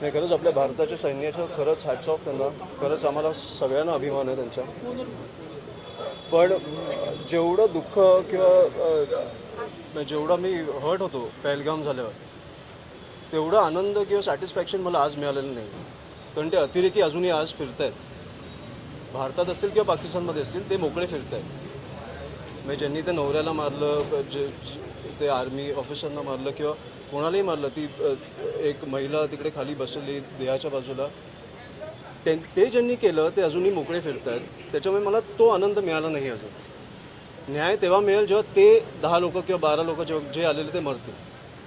नाही खरंच आपल्या भारताच्या सैन्याचं खरंच हॅट्स ऑफ त्यांना. खरंच आम्हाला सगळ्यांना अभिमान आहे त्यांचा. पण जेवढं दुःख किंवा जेवढा मी हर्ट होतो पहलगाम झाल्यावर तेवढा आनंद किंवा सॅटिस्फॅक्शन मला आज मिळालेलं नाही. कारण ते अतिरेकी अजूनही आज फिरत आहेत भारतात असतील किंवा पाकिस्तानमध्ये असतील ते मोकळे फिरत आहेत म्हणजे ज्यांनी ते नवऱ्याला मारलं जे- ते आर्मी ऑफिसरना मारलं किंवा कोणालाही मारलं ती एक महिला तिकडे खाली बसलेली देहाच्या बाजूला. ते ते ज्यांनी केलं ते अजूनही मोकळे फिरत आहेत त्याच्यामुळे मला तो आनंद मिळाला नाही अजून. न्याय तेव्हा मिळेल जेव्हा ते दहा लोक किंवा बारा लोक जेव्हा जे आलेले ते मरतील.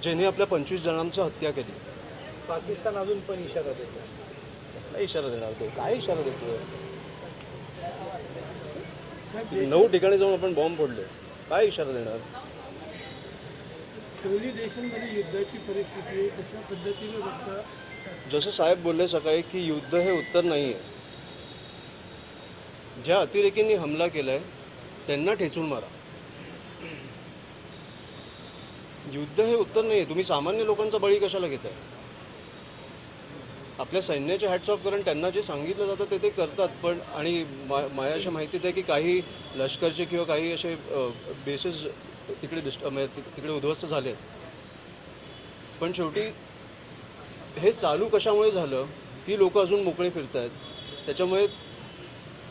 ज्यांनी आपल्या पंचवीस जणांची हत्या केली. पाकिस्तान अजून पण इशारा देतो कसला इशारा देणार तो? काय इशारा देतो नऊ ठिकाणी जाऊन आपण बॉम्ब फोडले काय इशारा देणार? दोन्ही देशांमध्ये युद्धाची परिस्थिती आहे कशा पद्धतीने बघता? जसं साहेब बोलले सकाळी की युद्ध हे उत्तर नाही आहे. ज्या अतिरेकींनी हमला केलाय त्यांना ठेचून मारा. युद्ध हे उत्तर नाही आहे. तुम्ही सामान्य लोकांचा बळी कशाला घेताय? आपल्या सैन्याचे हॅट्स ऑफ कारण त्यांना जे सांगितलं जातं ते ते करतात पण आणि मा मायाच्या माहितीत आहे की काही लष्करचे किंवा काही असे बेसेस तिकडे डिस्ट म्हणजे तिकडे उद्ध्वस्त झाले. पण शेवटी हे चालू कशामुळे झालं? ही लोक अजून मोकळे फिरत आहेत त्याच्यामुळे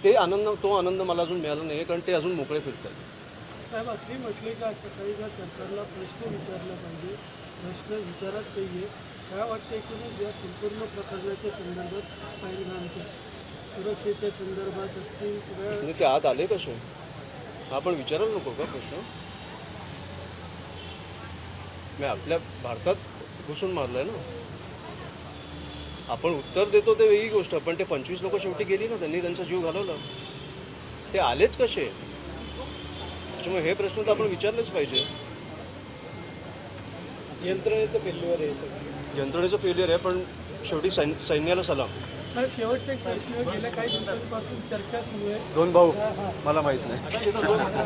ते आनंद तो आनंद मला अजून मिळाला नाही कारण ते अजून मोकळे फिरत आहेत साहेब असे म्हटले का सकाळी का सरकारला प्रश्न विचारला पाहिजे प्रश्न विचारत पाहिजे काय वाटतं एकूणच या संपूर्ण प्रकरणाच्या संदर्भात पहिलगामच्या सुरक्षेच्या संदर्भात असतील सगळ्या ते आत आले कसे? हा पण विचारायला नको का प्रश्न? मी आपल्या भारतात घुसून मारलंय ना. आपण उत्तर देतो ते वेगळी गोष्ट पण ते पंचवीस लोक शेवटी गेली ना त्यांनी त्यांचा जीव घालवला. ते आलेच कसे? त्याच्यामुळे हे प्रश्न तर आपण विचारलेच पाहिजे. यंत्रणेचं फेल्युअर आहे यंत्रणेचं फेलियर आहे पण शेवटी सैन सैन्याला सलाम. साहेब शेवटचा एक प्रश्न गेल्या काही दिवसांपासून चर्चा सुरू आहे. दोन भाऊ मला माहीत नाही.